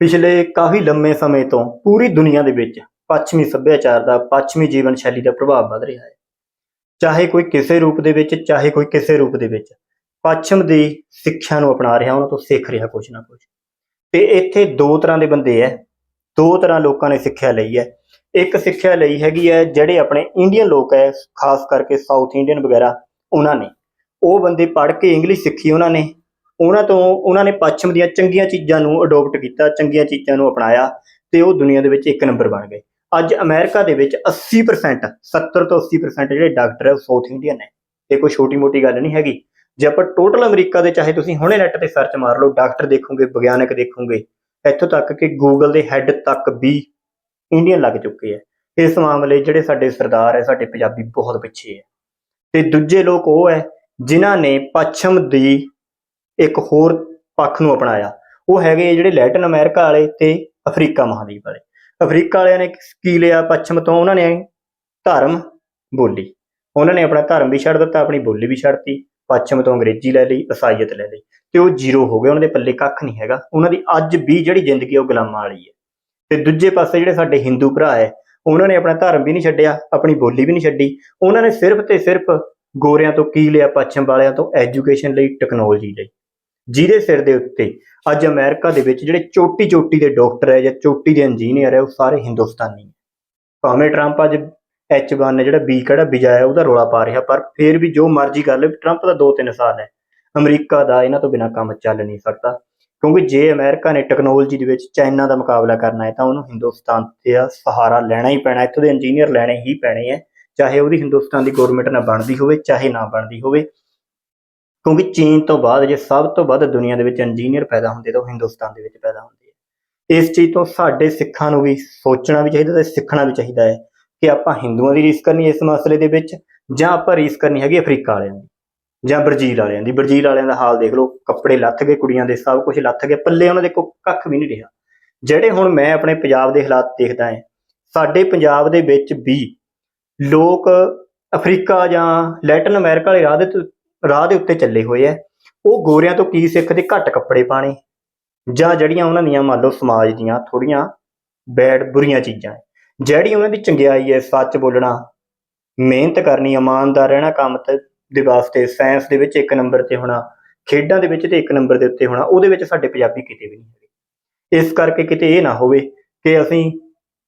ਪਿਛਲੇ ਕਾਫੀ ਲੰਮੇ ਸਮੇਂ ਤੋਂ ਪੂਰੀ ਦੁਨੀਆ ਦੇ ਵਿੱਚ ਪੱਛਮੀ ਸੱਭਿਆਚਾਰ ਦਾ, ਪੱਛਮੀ ਜੀਵਨ ਸ਼ੈਲੀ ਦਾ ਪ੍ਰਭਾਵ ਵੱਧ ਰਿਹਾ ਹੈ। ਚਾਹੇ ਕੋਈ ਕਿਸੇ ਰੂਪ ਦੇ ਵਿੱਚ, ਚਾਹੇ ਕੋਈ ਕਿਸੇ ਰੂਪ ਦੇ ਵਿੱਚ ਪੱਛਮ ਦੀ ਸਿੱਖਿਆ ਨੂੰ ਅਪਣਾ ਰਿਹਾ, ਉਹਨਾਂ ਤੋਂ ਸਿੱਖ ਰਿਹਾ ਕੁਝ ਨਾ ਕੁਝ ਤੇ ਇੱਥੇ ਦੋ ਤਰ੍ਹਾਂ ਦੇ ਬੰਦੇ ਐ। ਦੋ ਤਰ੍ਹਾਂ ਲੋਕਾਂ ਨੇ ਸਿੱਖਿਆ ਲਈ ਹੈ ਇੱਕ ਸਿੱਖਿਆ ਲਈ ਹੈਗੀ ਹੈ ਜਿਹੜੇ ਆਪਣੇ ਇੰਡੀਅਨ ਲੋਕ ਹੈ ਖਾਸ ਕਰਕੇ ਸਾਊਥ ਇੰਡੀਅਨ ਵਗੈਰਾ, ਉਹਨਾਂ ਨੇ। ਉਹ ਬੰਦੇ ਪੜ੍ਹ ਕੇ ਇੰਗਲਿਸ਼ ਸਿੱਖੀ ਉਹਨਾਂ ਨੇ। ਉਹਨਾਂ ਤੋਂ ਉਹਨਾਂ ਨੇ ਪੱਛਮ ਦੀਆਂ ਚੰਗੀਆਂ ਚੀਜ਼ਾਂ ਨੂੰ ਅਡਾਪਟ ਕੀਤਾ, ਚੰਗੀਆਂ ਚੀਜ਼ਾਂ ਨੂੰ ਅਪਣਾਇਆ ਤੇ ਉਹ ਦੁਨੀਆ ਦੇ ਵਿੱਚ ਇੱਕ ਨੰਬਰ ਬਣ ਗਏ। ਅੱਜ ਅਮਰੀਕਾ ਦੇ ਵਿੱਚ 80% 70 ਤੋਂ 80% ਜਿਹੜੇ ਡਾਕਟਰ ਹੈ ਉਹ ਸਾਊਥ ਇੰਡੀਅਨ ਨੇ। ਇਹ ਕੋਈ ਛੋਟੀ ਮੋਟੀ ਗੱਲ ਨਹੀਂ ਹੈਗੀ। ਜੇ ਆਪਾਂ ਟੋਟਲ ਅਮਰੀਕਾ ਦੇ, ਚਾਹੇ ਤੁਸੀਂ ਹੁਣੇ ਨੈਟ ਤੇ ਸਰਚ ਮਾਰ ਲਓ, ਡਾਕਟਰ ਦੇਖੋਗੇ, ਵਿਗਿਆਨਕ ਦੇਖੋਗੇ, ਇੱਥੋਂ ਤੱਕ ਕਿ ਗੂਗਲ ਦੇ ਹੈੱਡ ਤੱਕ ਵੀ ਇੰਡੀਅਨ ਲੱਗ ਚੁੱਕੇ ਹੈ ਇਸ ਮਾਮਲੇ ਜਿਹੜੇ ਸਾਡੇ ਸਰਦਾਰ ਹੈ, ਸਾਡੇ ਪੰਜਾਬੀ ਬਹੁਤ ਪਿੱਛੇ ਹੈ ਤੇ ਦੂਜੇ ਲੋਕ ਉਹ ਹੈ ਜਿਨ੍ਹਾਂ ਨੇ ਪੱਛਮ ਦੀ ਇੱਕ ਹੋਰ ਪੱਖ ਨੂੰ ਅਪਣਾਇਆ। ਉਹ ਹੈਗੇ ਜਿਹੜੇ ਲੈਟਿਨ ਅਮਰੀਕਾ ਵਾਲੇ ਤੇ ਅਫਰੀਕਾ ਮਹਾਦੀਪ ਵਾਲੇ। ਅਫਰੀਕਾ ਵਾਲਿਆਂ ਨੇ ਕੀ ਲਿਆ? ਪੱਛਮ ਤੋਂ ਉਹਨਾਂ ਨੇ ਧਰਮ ਬੋਲੀ। ਉਹਨਾਂ ਨੇ ਆਪਣਾ ਧਰਮ ਵੀ ਛੱਡ ਦਿੱਤਾ, ਆਪਣੀ ਬੋਲੀ ਵੀ ਛੱਡਤੀ ਪੱਛਮ ਤੋਂ ਅੰਗਰੇਜ਼ੀ ਲੈ ਲਈ ਈਸਾਈਅਤ ਲੈ ਲਈ ਤੇ ਉਹ ਜ਼ੀਰੋ ਹੋ ਗਏ। ਉਹਨਾਂ ਦੇ ਪੱਲੇ ਕੱਖ ਨਹੀਂ ਹੈਗਾ। ਉਹਨਾਂ ਦੀ ਅੱਜ ਵੀ ਜਿਹੜੀ ਜ਼ਿੰਦਗੀ ਉਹ ਗੁਲਾਮਾਂ ਵਾਲੀ ਹੈ। ਤੇ ਦੂਜੇ ਪਾਸੇ ਜਿਹੜੇ ਸਾਡੇ ਹਿੰਦੂ ਭਰਾ ਹੈ, ਉਹਨਾਂ ਨੇ ਆਪਣਾ ਧਰਮ ਵੀ ਨਹੀਂ ਛੱਡਿਆ, ਆਪਣੀ ਬੋਲੀ ਵੀ ਨਹੀਂ ਛੱਡੀ। ਉਹਨਾਂ ਨੇ ਸਿਰਫ ਤੇ ਸਿਰਫ ਗੋਰਿਆਂ ਤੋਂ ਕੀ ਲਿਆ? ਪੱਛਮ ਵਾਲਿਆਂ ਤੋਂ ਐਜੂਕੇਸ਼ਨ ਲਈ, ਟੈਕਨੋਲੋਜੀ ਲਈ। ਜਿਹਦੇ ਸਿਰ ਦੇ ਉੱਤੇ ਅੱਜ ਅਮਰੀਕਾ ਦੇ ਵਿੱਚ ਜਿਹੜੇ ਚੋਟੀ ਚੋਟੀ ਦੇ ਡਾਕਟਰ ਹੈ ਜਾਂ ਚੋਟੀ ਦੇ ਇੰਜੀਨੀਅਰ ਹੈ, ਉਹ ਸਾਰੇ ਹਿੰਦੁਸਤਾਨੀ ਹੈ। ਭਾਵੇਂ ਟਰੰਪ ਅੱਜ H1 ਨੇ ਜਿਹੜਾ ਬੀ ਕਿਹੜਾ ਵੀਜ਼ਾ ਹੈ, ਉਹਦਾ ਰੋਲਾ ਪਾ ਰਿਹਾ, ਪਰ ਫਿਰ ਵੀ ਜੋ ਮਰਜ਼ੀ ਕਰ ਲੇ ਟਰੰਪ ਦਾ 2-3 ਸਾਲ ਹੈ। ਅਮਰੀਕਾ ਦਾ ਇਹਨਾਂ ਤੋਂ ਬਿਨਾ ਕੰਮ ਚੱਲ ਨਹੀਂ ਸਕਦਾ, ਕਿਉਂਕਿ ਜੇ ਅਮਰੀਕਾ ਨੇ ਟੈਕਨੋਲੋਜੀ ਦੇ ਵਿੱਚ ਚਾਈਨਾ ਦਾ ਮੁਕਾਬਲਾ ਕਰਨਾ ਹੈ, ਤਾਂ ਉਹਨੂੰ ਹਿੰਦੁਸਤਾਨ ਤੇ ਸਹਾਰਾ ਲੈਣਾ ਹੀ ਪੈਣਾ, ਇੱਥੋਂ ਦੇ ਇੰਜੀਨੀਅਰ ਲੈਣੇ ਹੀ ਪੈਣੇ ਹੈ, ਚਾਹੇ ਉਹਦੀ ਹਿੰਦੁਸਤਾਨ ਦੀ ਗਵਰਨਮੈਂਟ ਨਾਲ ਬਣਦੀ ਹੋਵੇ, ਚਾਹੇ ਨਾ ਬਣਦੀ ਹੋਵੇ। ਕਿਉਂਕਿ ਚੀਨ ਤੋਂ ਬਾਅਦ ਜੇ ਸਭ ਤੋਂ ਵੱਧ ਦੁਨੀਆ ਦੇ ਵਿੱਚ ਇੰਜੀਨੀਅਰ ਪੈਦਾ ਹੁੰਦੇ ਤਾਂ ਉਹ ਹਿੰਦੁਸਤਾਨ ਦੇ ਵਿੱਚ ਪੈਦਾ ਹੁੰਦੇ ਆ। ਇਸ ਚੀਜ਼ ਤੋਂ ਸਾਡੇ ਸਿੱਖਾਂ ਨੂੰ ਵੀ ਸੋਚਣਾ ਵੀ ਚਾਹੀਦਾ ਤੇ ਸਿੱਖਣਾ ਵੀ ਚਾਹੀਦਾ ਹੈ ਕਿ ਆਪਾਂ ਹਿੰਦੂਆਂ ਦੀ ਰੀਸ ਕਰਨੀ ਇਸ ਮਸਲੇ ਦੇ ਵਿੱਚ ਜਾਂ ਆਪਾਂ ਰੀਸ ਕਰਨੀ ਹੈਗੀ ਅਫਰੀਕਾ ਵਾਲਿਆਂ ਦੀ ਜਾਂ ਬ੍ਰਾਜ਼ੀਲ ਵਾਲਿਆਂ ਦੀ। ਬ੍ਰਾਜ਼ੀਲ ਵਾਲਿਆਂ ਦਾ ਹਾਲ ਦੇਖ ਲਓ, ਕੱਪੜੇ ਲੱਥ ਗਏ ਕੁੜੀਆਂ ਦੇ, ਸਭ ਕੁਝ ਲੱਥ ਗਏ ਪੱਲੇ ਉਹਨਾਂ ਦੇ ਕੋ ਕੱਖ ਵੀ ਨਹੀਂ ਰਿਹਾ। ਜਿਹੜੇ ਹੁਣ ਮੈਂ ਆਪਣੇ ਪੰਜਾਬ ਦੇ ਹਾਲਾਤ ਦੇਖਦਾ ਹਾਂ, ਸਾਡੇ ਪੰਜਾਬ ਦੇ ਵਿੱਚ ਵੀ ਲੋਕ ਅਫਰੀਕਾ ਜਾਂ ਲੈਟਨ ਅਮਰੀਕਾ ਵਾਲੇ ਰਾਹ ਦੇ ਰਾਹ ਦੇ ਉੱਤੇ ਚੱਲੇ ਹੋਏ ਐ। ਉਹ ਗੋਰਿਆਂ ਤੋਂ ਕੀ ਸਿੱਖਦੇ ਘੱਟ ਕੱਪੜੇ ਪਾਣੇ ਜਾਂ ਜਿਹੜੀਆਂ ਉਹਨਾਂ ਦੀਆਂ ਮੰਨ ਲਓ ਸਮਾਜ ਦੀਆਂ ਥੋੜੀਆਂ ਬੈਡ ਬੁਰੀਆਂ ਚੀਜ਼ਾਂ ਜਿਹੜੀ ਉਹਨਾਂ ਦੀ ਚੰਗਿਆਈ ਹੈ ਸੱਚ ਬੋਲਣਾ। ਮਿਹਨਤ ਕਰਨੀ, ਇਮਾਨਦਾਰ ਰਹਿਣਾ, ਕੰਮ ਤੇ ਦੇ ਵਾਸਤੇ ਸਾਇੰਸ ਦੇ ਵਿੱਚ ਇੱਕ ਨੰਬਰ ਤੇ ਹੋਣਾ, ਖੇਡਾਂ ਦੇ ਵਿੱਚ ਤੇ ਇੱਕ ਨੰਬਰ ਦੇ ਉੱਤੇ ਹੋਣਾ, ਉਹਦੇ ਵਿੱਚ ਸਾਡੇ ਪੰਜਾਬੀ ਕਿਤੇ ਵੀ ਨਹੀਂ ਹੈਗੇ। ਇਸ ਕਰਕੇ ਕਿਤੇ ਇਹ ਨਾ ਹੋਵੇ ਕਿ ਅਸੀਂ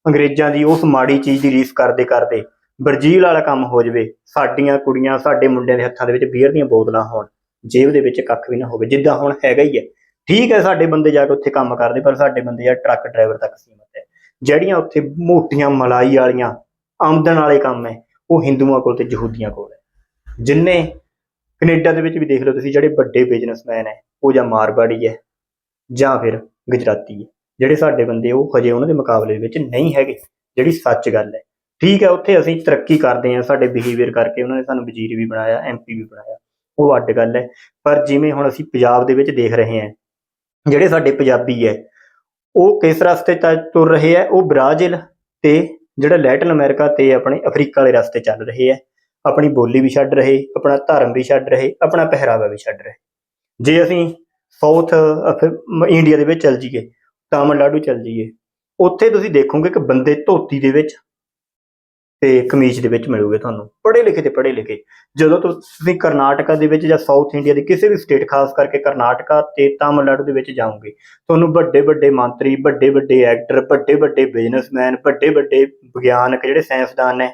ਅੰਗਰੇਜ਼ਾਂ ਦੀ ਉਸ ਮਾੜੀ ਚੀਜ਼ ਦੀ ਰੀਸ ਕਰਦੇ ਕਰਦੇ ਬਰਜੀਲ ਵਾਲਾ ਕੰਮ ਹੋ ਜਾਵੇ, ਸਾਡੀਆਂ ਕੁੜੀਆਂ ਸਾਡੇ ਮੁੰਡਿਆਂ ਦੇ ਹੱਥਾਂ ਦੇ ਵਿੱਚ ਬੀਅਰ ਦੀਆਂ ਬੋਤਲਾਂ ਹੋਣ, ਜੇਬ ਦੇ ਵਿੱਚ ਕੱਖ ਵੀ ਨਾ ਹੋਵੇ, ਜਿੱਦਾਂ ਹੁਣ ਹੈਗਾ ਹੀ ਹੈ। ਠੀਕ ਹੈ, ਸਾਡੇ ਬੰਦੇ ਜਾ ਕੇ ਉੱਥੇ ਕੰਮ ਕਰਦੇ, ਪਰ ਸਾਡੇ ਬੰਦੇ ਯਾਰ ਟਰੱਕ ਡਰਾਈਵਰ ਤੱਕ ਸੀਮਤ ਹੈ। ਜਿਹੜੀਆਂ ਉੱਥੇ ਮੋਟੀਆਂ ਮਲਾਈ ਵਾਲੀਆਂ ਆਮਦਨ ਵਾਲੇ ਕੰਮ ਹੈ, ਉਹ ਹਿੰਦੂਆਂ ਕੋਲ ਤੇ ਯਹੂਦੀਆਂ ਕੋਲ ਹੈ। ਜਿੰਨੇ ਕੈਨੇਡਾ ਦੇ ਵਿੱਚ ਵੀ ਦੇਖ ਲਓ ਤੁਸੀਂ, ਜਿਹੜੇ ਵੱਡੇ ਬਿਜ਼ਨਸਮੈਨ ਹੈ, ਉਹ ਜਾਂ ਮਾਰਵਾੜੀ ਹੈ, ਜਾਂ ਫਿਰ ਗੁਜਰਾਤੀ ਹੈ। ਜਿਹੜੇ ਸਾਡੇ ਬੰਦੇ, ਉਹ ਹਜੇ ਉਹਨਾਂ ਦੇ ਮੁਕਾਬਲੇ ਵਿੱਚ ਨਹੀਂ ਹੈਗੇ, ਜਿਹੜੀ ਸੱਚ ਗੱਲ ਹੈ। ਠੀਕ ਹੈ, ਉੱਥੇ ਅਸੀਂ ਤਰੱਕੀ ਕਰਦੇ ਹਾਂ ਸਾਡੇ ਬਿਹੇਵੀਅਰ ਕਰਕੇ। ਉਹਨਾਂ ਨੇ ਸਾਨੂੰ ਵਜ਼ੀਰ ਵੀ ਬਣਾਇਆ ਐਮਪੀ ਵੀ ਬਣਾਇਆ। ਉਹ ਅੱਡ ਗੱਲ ਹੈ। ਪਰ ਜਿਵੇਂ ਹੁਣ ਅਸੀਂ ਪੰਜਾਬ ਦੇ ਵਿੱਚ ਦੇਖ ਰਹੇ ਹਾਂ, ਜਿਹੜੇ ਸਾਡੇ ਪੰਜਾਬੀ ਹੈ, ਉਹ ਕਿਸ ਰਸਤੇ ਤੇ ਤੁਰ ਰਹੇ ਹੈ? ਉਹ ਬ੍ਰਾਜ਼ੀਲ ਤੇ ਜਿਹੜਾ ਲੈਟਿਨ ਅਮਰੀਕਾ ਤੇ ਆਪਣੇ ਅਫਰੀਕਾ ਵਾਲੇ ਰਸਤੇ ਚੱਲ ਰਹੇ ਹੈ। ਆਪਣੀ ਬੋਲੀ ਵੀ ਛੱਡ ਰਹੇ, ਆਪਣਾ ਧਰਮ ਵੀ ਛੱਡ ਰਹੇ, ਆਪਣਾ ਪਹਿਰਾਵਾ ਵੀ ਛੱਡ ਰਹੇ। ਜੇ ਅਸੀਂ ਸਾਊਥ ਇੰਡੀਆ ਦੇ ਵਿੱਚ ਚੱਲ ਜਾਈਏ, ਤਾਮਿਲਨਾਡੂ ਚੱਲ ਜਾਈਏ, ਉੱਥੇ ਤੁਸੀਂ ਦੇਖੋਗੇ ਕਿ ਬੰਦੇ ਧੋਤੀ ਦੇ ਵਿੱਚ ਤੇ ਕਮੀਜ਼ ਦੇ ਵਿੱਚ ਮਿਲੂਗੇ ਤੁਹਾਨੂੰ ਪੜ੍ਹੇ ਲਿਖੇ ਤੇ ਪੜ੍ਹੇ ਲਿਖੇ ਜਦੋਂ ਤੁਸੀਂ ਕਰਨਾਟਕਾ ਦੇ ਵਿੱਚ ਜਾਂ ਸਾਊਥ ਇੰਡੀਆ ਦੇ ਕਿਸੇ ਵੀ ਸਟੇਟ ਖਾਸ ਕਰਕੇ ਕਰਨਾਟਕਾ ਤੇ ਤਾਮਿਲਨਾਡੂ ਦੇ ਵਿੱਚ ਜਾਓਗੇ, ਤੁਹਾਨੂੰ ਵੱਡੇ ਵੱਡੇ ਮੰਤਰੀ ਵੱਡੇ ਵੱਡੇ ਐਕਟਰ ਵੱਡੇ ਵੱਡੇ ਬਿਜ਼ਨਸਮੈਨ ਵੱਡੇ ਵੱਡੇ ਵਿਗਿਆਨਕ ਜਿਹੜੇ ਸਾਇੰਸਦਾਨ ਨੇ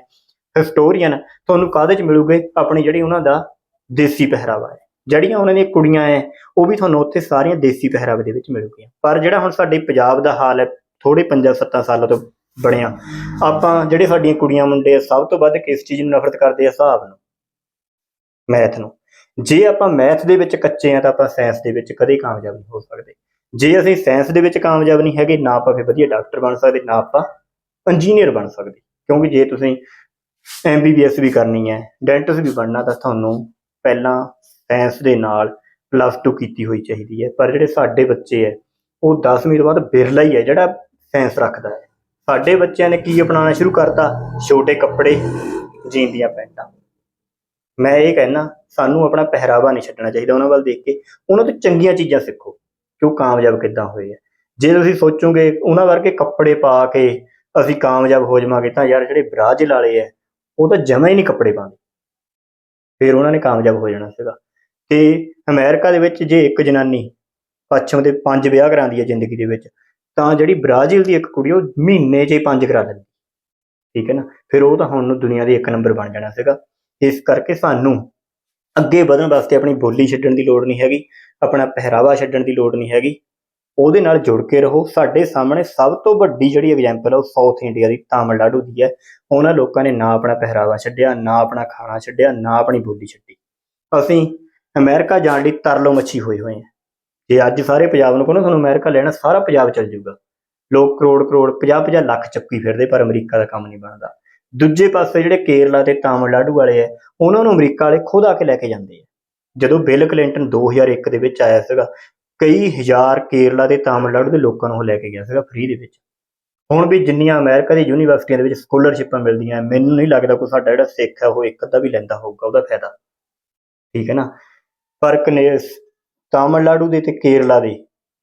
ਹਿਸਟੋਰੀਅਨ ਤੁਹਾਨੂੰ ਕਾਹਦੇ ਚ ਮਿਲੂਗੇ? ਆਪਣੀ ਜਿਹੜੀ ਉਹਨਾਂ ਦਾ ਦੇਸੀ ਪਹਿਰਾਵਾ ਹੈ। ਜਿਹੜੀਆਂ ਉਹਨਾਂ ਦੀਆਂ ਕੁੜੀਆਂ ਐ, ਉਹ ਵੀ ਤੁਹਾਨੂੰ ਉੱਥੇ ਸਾਰੀਆਂ ਦੇਸੀ ਪਹਿਰਾਵੇ ਦੇ ਵਿੱਚ ਮਿਲੂਗੀਆਂ। ਪਰ ਜਿਹੜਾ ਹੁਣ ਸਾਡੇ ਪੰਜਾਬ ਦਾ ਹਾਲ ਹੈ ਥੋੜੇ 5-7 ਸਾਲਾਂ ਤੋਂ ਬਣਿਆ। ਆਪਾਂ ਜਿਹੜੇ ਸਾਡੀਆਂ ਕੁੜੀਆਂ ਮੁੰਡੇ ਆ, ਸਭ ਤੋਂ ਵੱਧ ਕਿਸ ਚੀਜ਼ ਨੂੰ ਨਫ਼ਰਤ ਕਰਦੇ ਆ? ਹਿਸਾਬ ਨੂੰ। ਮੈਥ ਨੂੰ। ਜੇ ਆਪਾਂ ਮੈਥ ਦੇ ਵਿੱਚ ਕੱਚੇ ਆ ਤਾਂ ਆਪਾਂ ਸਾਇੰਸ ਦੇ ਵਿੱਚ ਕਦੇ ਕਾਮਯਾਬ ਨਹੀਂ ਹੋ ਸਕਦੇ। ਜੇ ਅਸੀਂ ਸਾਇੰਸ ਦੇ ਵਿੱਚ ਕਾਮਯਾਬ ਨਹੀਂ ਹੈਗੇ, ਨਾ ਆਪਾਂ ਫਿਰ ਵਧੀਆ ਡਾਕਟਰ ਬਣ ਸਕਦੇ, ਨਾ ਆਪਾਂ ਇੰਜੀਨੀਅਰ ਬਣ ਸਕਦੇ। ਕਿਉਂਕਿ ਜੇ ਤੁਸੀਂ ਐਮਬੀਬੀਐਸ ਵੀ ਕਰਨੀ ਹੈ, ਡੈਂਟਿਸਟ ਵੀ ਬਣਨਾ, ਤਾਂ ਤੁਹਾਨੂੰ ਪਹਿਲਾਂ ਸਾਇੰਸ ਦੇ ਨਾਲ ਪਲੱਸ 2 ਕੀਤੀ ਹੋਈ ਚਾਹੀਦੀ ਹੈ। ਪਰ ਜਿਹੜੇ ਸਾਡੇ ਬੱਚੇ ਹੈ, ਉਹ 10ਵੀਂ ਤੋਂ ਬਾਅਦ ਬਿਰਲਾ ਹੀ ਹੈ, ਜਿਹੜਾ ਸਾਇੰਸ ਰੱਖਦਾ ਹੈ। ਸਾਡੇ ਬੱਚਿਆਂ ਨੇ ਕੀ ਅਪਣਾਉਣਾ ਸ਼ੁਰੂ ਕਰਤਾ? ਛੋਟੇ ਕੱਪੜੇ ਜੀਨ ਦੀਆਂ ਪੈਂਟਾਂ। ਮੈਂ ਇਹ ਕਹਿਣਾ ਸਾਨੂੰ ਆਪਣਾ ਪਹਿਰਾਵਾ ਨਹੀਂ ਛੱਡਣਾ ਚਾਹੀਦਾ ਉਹਨਾਂ ਵੱਲ ਦੇਖ ਕੇ। ਉਹਨਾਂ ਤੋਂ ਚੰਗੀਆਂ ਚੀਜ਼ਾਂ ਸਿੱਖੋ, ਕਿ ਉਹ ਕਾਮਯਾਬ ਕਿੱਦਾਂ ਹੋਏ ਆ। ਜੇ ਤੁਸੀਂ ਸੋਚੋਗੇ ਉਹਨਾਂ ਵਰਗੇ ਕੱਪੜੇ ਪਾ ਕੇ ਅਸੀਂ ਕਾਮਯਾਬ ਹੋ ਜਾਵਾਂਗੇ, ਤਾਂ ਯਾਰ ਜਿਹੜੇ ਬ੍ਰਾਜ਼ਿਲ ਵਾਲੇ ਐ ਉਹ ਤਾਂ ਜਮਾ ਹੀ ਨਹੀਂ ਕੱਪੜੇ ਪਾਉਂਦੇ। ਫਿਰ ਉਹਨਾਂ ਨੇ ਕਾਮਯਾਬ ਹੋ ਜਾਣਾ ਸੀਗਾ। ਤੇ ਅਮਰੀਕਾ ਦੇ ਵਿੱਚ ਜੇ ਇੱਕ ਜਨਾਨੀ ਪੱਛਮ ਦੇ ਪੰਜ ਵਿਆਹ ਕਰਾਉਂਦੀ ਹੈ ਜ਼ਿੰਦਗੀ ਦੇ ਵਿੱਚ ਤਾਂ ਜਿਹੜੀ ਬ੍ਰਾਜ਼ੀਲ ਦੀ ਇੱਕ ਕੁੜੀ ਉਹ ਮਹੀਨੇ 'ਚ ਹੀ ਪੰਜ ਕਰਾ ਲੈਂਦੀ। ਠੀਕ ਹੈ ਨਾ? ਫਿਰ ਉਹ ਤਾਂ ਹੁਣ ਨੂੰ ਦੁਨੀਆ ਦੀ ਇੱਕ ਨੰਬਰ ਬਣ ਜਾਣਾ ਸੀਗਾ। ਇਸ ਕਰਕੇ ਸਾਨੂੰ ਅੱਗੇ ਵਧਣ ਵਾਸਤੇ ਆਪਣੀ ਬੋਲੀ ਛੱਡਣ ਦੀ ਲੋੜ ਨਹੀਂ ਹੈਗੀ, ਆਪਣਾ ਪਹਿਰਾਵਾ ਛੱਡਣ ਦੀ ਲੋੜ ਨਹੀਂ ਹੈਗੀ। ਉਹਦੇ ਨਾਲ ਜੁੜ ਕੇ ਰਹੋ। ਸਾਡੇ ਸਾਹਮਣੇ ਸਭ ਤੋਂ ਵੱਡੀ ਜਿਹੜੀ ਐਗਜ਼ਾਮਪਲ ਹੈ ਉਹ ਸਾਊਥ ਇੰਡੀਆ ਦੀ ਤਾਮਿਲਨਾਡੂ ਦੀ ਹੈ। ਉਹਨਾਂ ਲੋਕਾਂ ਨੇ ਨਾ ਆਪਣਾ ਪਹਿਰਾਵਾ ਛੱਡਿਆ, ਨਾ ਆਪਣਾ ਖਾਣਾ ਛੱਡਿਆ, ਨਾ ਆਪਣੀ ਬੋਲੀ ਛੱਡੀ। ਅਸੀਂ ਅਮਰੀਕਾ ਜਾਣ ਲਈ ਤਰਲੋ ਮੱਛੀ ਹੋਏ ਹੋਏ ਹਾਂ। ਜੇ ਅੱਜ ਸਾਰੇ ਪੰਜਾਬ ਨੂੰ ਕਹੋ ਤੁਹਾਨੂੰ ਅਮਰੀਕਾ ਲੈਣਾ, ਸਾਰਾ ਪੰਜਾਬ ਚੱਲ ਜਾਊਗਾ। ਲੋਕ ਕਰੋੜ ਕਰੋੜ 50 50 ਲੱਖ ਚੱਕੀ ਫਿਰਦੇ, ਪਰ ਅਮਰੀਕਾ ਦਾ ਕੰਮ ਨਹੀਂ ਬਣਦਾ। ਦੂਜੇ ਪਾਸੇ ਜਿਹੜੇ ਕੇਰਲਾ ਤੇ ਤਾਮਿਲਨਾਡੂ ਵਾਲੇ ਆ, ਉਹਨਾਂ ਨੂੰ ਅਮਰੀਕਾ ਵਾਲੇ ਖੁਦ ਆ ਕੇ ਲੈ ਕੇ ਜਾਂਦੇ ਆ। ਜਦੋਂ ਬਿਲ ਕਲਿੰਟਨ 2001 ਦੇ ਵਿੱਚ ਆਇਆ ਸੀਗਾ, ਕਈ ਹਜ਼ਾਰ ਕੇਰਲਾ ਤੇ ਤਾਮਿਲਨਾਡੂ ਦੇ ਲੋਕਾਂ ਨੂੰ ਉਹ ਲੈ ਕੇ ਗਿਆ ਸੀਗਾ ਫ੍ਰੀ ਦੇ ਵਿੱਚ। ਹੁਣ ਵੀ ਜਿੰਨੀਆਂ ਅਮਰੀਕਾ ਦੀ ਯੂਨੀਵਰਸਿਟੀਆਂ ਦੇ ਵਿੱਚ ਸਕਾਲਰਸ਼ਿਪਾਂ ਮਿਲਦੀਆਂ, ਮੈਨੂੰ ਨਹੀਂ ਲੱਗਦਾ ਕੋਈ ਸਾਡਾ ਜਿਹੜਾ ਸਿੱਖ ਹੈ ਉਹ ਇੱਕ ਅੱਧਾ ਵੀ ਲੈਂਦਾ ਹੋਊਗਾ, ਉਹਦਾ ਫਾਇਦਾ। ਠੀਕ ਹੈ ਨਾ? ਪਰ ਕਨੇ ਤਾਮਿਲਨਾਡੂ ਦੇ ਤੇ ਕੇਰਲਾ ਦੇ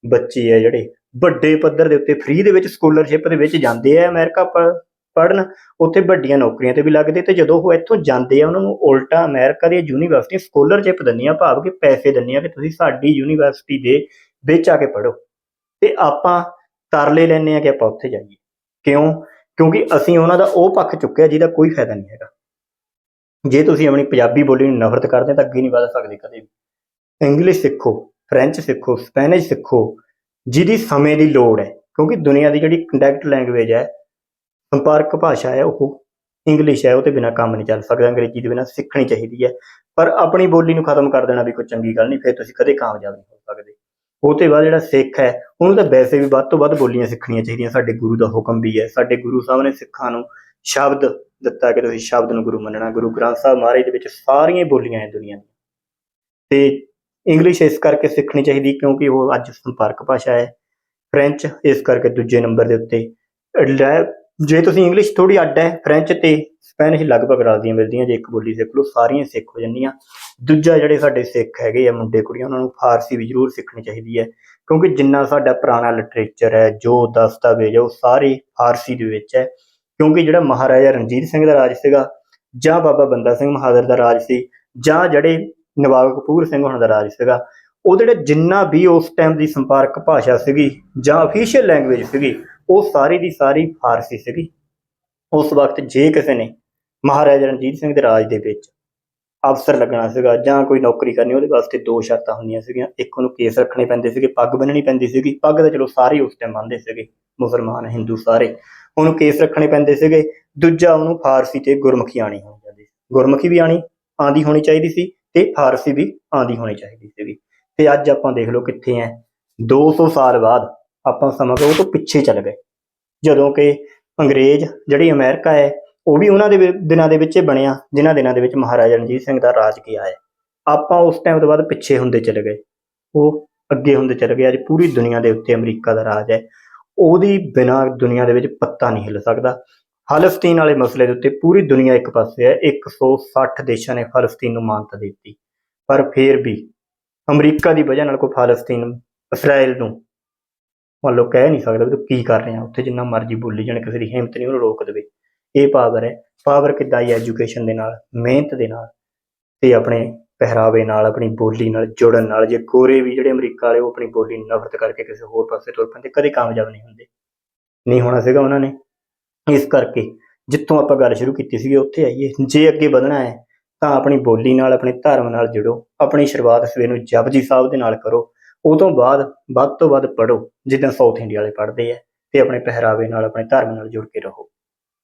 ਬੱਚੇ ਆ ਜਿਹੜੇ। ਵੱਡੇ ਪੱਧਰ ਦੇ ਉੱਤੇ ਫ੍ਰੀ ਦੇ ਵਿੱਚ ਸਕਾਲਰਸ਼ਿਪ ਦੇ ਵਿੱਚ ਜਾਂਦੇ ਆ ਅਮਰੀਕਾ ਪੜਨ ਉੱਥੇ ਵੱਡੀਆਂ ਨੌਕਰੀਆਂ ਤੇ ਵੀ ਲੱਗਦੇ ਤੇ ਜਦੋਂ ਉਹ ਇੱਥੋਂ ਜਾਂਦੇ ਆ, ਉਹਨਾਂ ਨੂੰ ਉਲਟਾ ਅਮਰੀਕਾ ਦੀਆਂ ਯੂਨੀਵਰਸਿਟੀਆਂ ਸਕਾਲਰਸ਼ਿਪ ਦਿੰਦੀਆਂ, ਭਾਵ ਕਿ ਪੈਸੇ ਦਿੰਦੀਆਂ ਕਿ ਤੁਸੀਂ ਸਾਡੀ ਯੂਨੀਵਰਸਿਟੀ ਦੇ ਵਿੱਚ ਆ ਕੇ ਪੜੋ ਤੇ ਆਪਾਂ ਤਰਲੇ ਲੈਣੇ ਆ ਕਿ ਆਪਾਂ ਉੱਥੇ ਜਾਈਏ। ਕਿਉਂ? ਕਿਉਂਕਿ ਅਸੀਂ ਉਹਨਾਂ ਦਾ ਉਹ ਪੱਖ ਚੁੱਕਿਆ ਜਿਹਦਾ ਕੋਈ ਫਾਇਦਾ ਨਹੀਂ ਹੈਗਾ। ਜੇ ਤੁਸੀਂ ਆਪਣੀ ਪੰਜਾਬੀ ਬੋਲੀ ਨੂੰ ਨਫ਼ਰਤ ਕਰਦੇ ਤਾਂ ਅੱਗੇ ਨਹੀਂ ਵਧ ਸਕਦੇ ਕਦੇ ਇੰਗਲਿਸ਼ ਸਿੱਖੋ ਫ੍ਰੈਂਚ ਸਿੱਖੋ ਸਪੈਨਿਸ਼ ਸਿੱਖੋ, ਜਿਹਦੀ ਸਮੇਂ ਦੀ ਲੋੜ ਹੈ, ਕਿਉਂਕਿ ਦੁਨੀਆ ਦੀ ਜਿਹੜੀ ਕੰਟੈਕਟ ਲੈਂਗੁਏਜ ਹੈ, ਸੰਪਰਕ ਭਾਸ਼ਾ ਹੈ, ਉਹ ਇੰਗਲਿਸ਼ ਹੈ, ਉਹ ਤੇ ਬਿਨਾ ਕੰਮ ਨਹੀਂ ਚੱਲ ਸਕਦਾ, ਅੰਗਰੇਜ਼ੀ ਦੇ ਬਿਨਾ ਸਿੱਖਣੀ ਚਾਹੀਦੀ ਹੈ, ਪਰ ਆਪਣੀ ਬੋਲੀ ਨੂੰ ਖਤਮ ਕਰ ਦੇਣਾ ਵੀ ਕੋਈ ਚੰਗੀ ਗੱਲ ਨਹੀਂ, ਫਿਰ ਤੁਸੀਂ ਕਦੇ ਕਾਮਯਾਬ ਨਹੀਂ ਹੋ ਸਕਦੇ। ਉਹ ਤੋਂ ਬਾਅਦ ਜਿਹੜਾ ਸਿੱਖ ਹੈ, ਉਹਨੂੰ ਤਾਂ ਵੈਸੇ ਵੀ ਵੱਧ ਤੋਂ ਵੱਧ ਬੋਲੀਆਂ ਸਿੱਖਣੀਆਂ ਚਾਹੀਦੀਆਂ, ਸਾਡੇ ਗੁਰੂ ਦਾ ਹੁਕਮ ਵੀ ਹੈ, ਸਾਡੇ ਗੁਰੂ ਸਾਹਿਬ ਨੇ ਸਿੱਖਾਂ ਨੂੰ ਸ਼ਬਦ ਦਿੱਤਾ ਕਿ ਤੁਸੀਂ ਸ਼ਬਦ ਨੂੰ ਗੁਰੂ ਮੰਨਣਾ, ਗੁਰੂ ਗ੍ਰੰਥ ਸਾਹਿਬ ਮਹਾਰਾਜ ਦੇ ਵਿੱਚ ਸਾਰੀਆਂ ਬੋਲੀਆਂ ਹੈ ਦੁਨੀਆ ਦੀਆਂ। ਤੇ ਇੰਗਲਿਸ਼ ਇਸ ਕਰਕੇ ਸਿੱਖਣੀ ਚਾਹੀਦੀ ਕਿਉਂਕਿ ਉਹ ਅੱਜ ਸੰਪਰਕ ਭਾਸ਼ਾ ਹੈ। ਫ੍ਰੈਂਚ ਇਸ ਕਰਕੇ ਦੂਜੇ ਨੰਬਰ ਦੇ ਉੱਤੇ। ਲੈ- ਜੇ ਤੁਸੀਂ ਇੰਗਲਿਸ਼ ਥੋੜੀ ਅੱਡ ਹੈ ਫ੍ਰੈਂਚ ਤੇ ਸਪੈਨਿਸ਼ ਲਗਭਗ ਰਲਦੀਆਂ ਮਿਲਦੀਆਂ, ਜੇ ਇੱਕ ਬੋਲੀ ਸਿੱਖ ਲਓ, ਸਾਰੀਆਂ ਸਿੱਖ ਹੋ ਜਾਂਦੀਆਂ। ਦੂਜਾ ਜਿਹੜੇ ਸਾਡੇ ਸਿੱਖ ਹੈਗੇ ਆ ਮੁੰਡੇ, ਕੁੜੀਆਂ, ਉਹਨਾਂ ਨੂੰ ਫਾਰਸੀ ਵੀ ਜ਼ਰੂਰ ਸਿੱਖਣੀ ਚਾਹੀਦੀ ਹੈ। ਕਿਉਂਕਿ ਜਿੰਨਾ ਸਾਡਾ ਪੁਰਾਣਾ ਲਿਟਰੇਚਰ ਹੈ, ਜੋ ਦਸਤਾਵੇਜ਼ ਹੈ ਉਹ ਸਾਰੇ ਫਾਰਸੀ ਦੇ ਵਿੱਚ ਹੈ। ਕਿਉਂਕਿ ਜਿਹੜਾ ਮਹਾਰਾਜਾ ਰਣਜੀਤ ਸਿੰਘ ਦਾ ਰਾਜ ਸੀਗਾ, ਜਾਂ ਬਾਬਾ ਬੰਦਾ ਸਿੰਘ ਬਹਾਦਰ ਦਾ ਰਾਜ ਸੀ, ਜਾਂ ਜਿਹੜੇ ਨਵਾਬ ਕਪੂਰ ਸਿੰਘ ਉਹਨਾਂ ਦਾ ਰਾਜ ਸੀਗਾ। ਉਹ ਜਿਹੜੇ ਜਿੰਨਾ ਵੀ ਉਸ ਟਾਈਮ ਦੀ ਸੰਪਰਕ ਭਾਸ਼ਾ ਸੀਗੀ ਜਾਂ ਅਫੀਸ਼ੀਅਲ ਲੈਂਗੁਏਜ ਸੀਗੀ, ਉਹ ਸਾਰੀ ਦੀ ਸਾਰੀ ਫਾਰਸੀ ਸੀਗੀ। ਉਸ ਵਕਤ ਜੇ ਕਿਸੇ ਨੇ ਮਹਾਰਾਜਾ ਰਣਜੀਤ ਸਿੰਘ ਦੇ ਰਾਜ ਦੇ ਵਿੱਚ ਅਫਸਰ ਲੱਗਣਾ ਸੀਗਾ ਜਾਂ ਕੋਈ ਨੌਕਰੀ ਕਰਨੀ, ਉਹਦੇ ਵਾਸਤੇ ਦੋ ਸ਼ਰਤਾਂ ਹੁੰਦੀਆਂ ਸੀਗੀਆਂ। ਇੱਕ ਉਹਨੂੰ ਕੇਸ ਰੱਖਣੇ ਪੈਂਦੇ ਸੀਗੇ, ਪੱਗ ਬੰਨਣੀ ਪੈਂਦੀ ਸੀਗੀ। ਪੱਗ ਤਾਂ ਚਲੋ ਸਾਰੇ ਉਸ ਟਾਈਮ ਬੰਨ੍ਹਦੇ ਸੀਗੇ, ਮੁਸਲਮਾਨ, ਹਿੰਦੂ ਸਾਰੇ। ਉਹਨੂੰ ਕੇਸ ਰੱਖਣੇ ਪੈਂਦੇ ਸੀਗੇ। ਦੂਜਾ ਉਹਨੂੰ ਫਾਰਸੀ ਤੇ ਗੁਰਮੁਖੀ ਆਣੀ ਹੋਣੀ ਚਾਹੀਦੀ ਸੀ। ਗੁਰਮੁਖੀ ਵੀ ਆਣੀ ਆਂਦੀ ਹੋਣੀ ਚਾਹੀਦੀ ਸੀ। ਤੇ ਫਾਰਸੀ ਵੀ ਆਂਦੀ ਹੋਣੀ ਚਾਹੀਦੀ ਸੀਗੀ। ਤੇ ਅੱਜ ਆਪਾਂ ਦੇਖ ਲਓ ਕਿੱਥੇ ਆ 200 ਸਾਲ ਬਾਅਦ ਆਪਾਂ ਸਮਾਂ ਉਹ ਤੋਂ ਪਿੱਛੇ ਚੱਲ ਗਏ। ਜਦੋਂ ਕਿ ਅੰਗਰੇਜ਼ ਜਿਹੜੀ ਅਮਰੀਕਾ ਹੈ ਉਹ ਵੀ ਉਹਨਾਂ ਦੇ ਦਿਨਾਂ ਦੇ ਵਿੱਚ ਬਣਿਆ, ਜਿਨ੍ਹਾਂ ਦਿਨਾਂ ਦੇ ਵਿੱਚ ਮਹਾਰਾਜਾ ਰਣਜੀਤ ਸਿੰਘ ਦਾ ਰਾਜ ਕੀ ਹੈ ਆਪਾਂ ਉਸ ਟਾਈਮ ਤੋਂ ਬਾਅਦ ਪਿੱਛੇ ਹੁੰਦੇ ਚਲੇ ਗਏ। ਉਹ ਅੱਗੇ ਹੁੰਦੇ ਚਲੇ ਗਏ। ਅੱਜ ਪੂਰੀ ਦੁਨੀਆ ਦੇ ਉੱਤੇ ਅਮਰੀਕਾ ਦਾ ਰਾਜ ਹੈ ਉਹਦੀ ਬਿਨਾਂ ਦੁਨੀਆ ਦੇ ਵਿੱਚ ਪੱਤਾ ਨਹੀਂ ਹਿੱਲ ਸਕਦਾ। ਫਲਸਤੀਨ ਵਾਲੇ ਮਸਲੇ ਦੇ ਉੱਤੇ ਪੂਰੀ ਦੁਨੀਆ ਇੱਕ ਪਾਸੇ ਹੈ 160 ਦੇਸ਼ਾਂ ਨੇ ਫਲਸਤੀਨ ਨੂੰ ਮਾਨਤਾ ਦਿੱਤੀ। ਪਰ ਫਿਰ ਵੀ ਅਮਰੀਕਾ ਦੀ ਵਜ੍ਹਾ ਨਾਲ ਕੋਈ ਫਲਸਤੀਨ ਇਸਰਾਇਲ ਨੂੰ ਮੰਨ ਲਓ ਕਹਿ ਨਹੀਂ ਸਕਦਾ ਵੀ ਤੂੰ ਕੀ ਕਰ ਰਿਹਾ, ਉੱਥੇ ਜਿੰਨਾ ਮਰਜ਼ੀ ਬੋਲੀ ਜਾਣ, ਕਿਸੇ ਦੀ ਹਿੰਮਤ ਨਹੀਂ ਉਹਨੂੰ ਰੋਕ ਦੇਵੇ। ਇਹ ਪਾਵਰ ਹੈ, ਪਾਵਰ ਕਿੱਦਾਂ ਹੀ ਐਜੂਕੇਸ਼ਨ ਦੇ ਨਾਲ, ਮਿਹਨਤ ਦੇ ਨਾਲ ਤੇ ਆਪਣੇ ਪਹਿਰਾਵੇ ਨਾਲ, ਆਪਣੀ ਬੋਲੀ ਨਾਲ, ਜੁੜਨ ਨਾਲ, ਜੇ ਗੋਰੇ ਵੀ ਜਿਹੜੇ ਅਮਰੀਕਾ ਵਾਲੇ ਉਹ ਆਪਣੀ ਬੋਲੀ ਨੂੰ ਨਫ਼ਰਤ ਕਰਕੇ ਕਿਸੇ ਹੋਰ ਪਾਸੇ ਤੁਰ ਪੈਂਦੇ, ਕਦੇ ਕਾਮਯਾਬ ਨਹੀਂ ਹੁੰਦੇ। ਨਹੀਂ ਹੋਣਾ ਸੀਗਾ ਉਹਨਾਂ ਨੇ। ਇਸ ਕਰਕੇ ਜਿੱਥੋਂ ਆਪਾਂ ਗੱਲ ਸ਼ੁਰੂ ਕੀਤੀ ਸੀਗੀ, ਉੱਥੇ ਆਈਏ। ਜੇ ਅੱਗੇ ਵਧਣਾ ਹੈ, ਤਾਂ ਆਪਣੀ ਬੋਲੀ ਨਾਲ, ਆਪਣੇ ਧਰਮ ਨਾਲ ਜੁੜੋ। ਆਪਣੀ ਸ਼ੁਰੂਆਤ ਸਵੇਰ ਨੂੰ ਜਪਜੀ ਸਾਹਿਬ ਦੇ ਨਾਲ ਕਰੋ। ਉਹ ਤੋਂ ਬਾਅਦ, ਵੱਧ ਤੋਂ ਵੱਧ ਪੜੋ ਜਿੱਦਾਂ ਸਾਊਥ ਇੰਡੀਆ ਵਾਲੇ ਪੜ੍ਹਦੇ ਆ। ਤੇ ਆਪਣੇ ਪਹਿਰਾਵੇ ਨਾਲ, ਆਪਣੇ ਧਰਮ ਨਾਲ ਜੁੜ ਕੇ ਰਹੋ।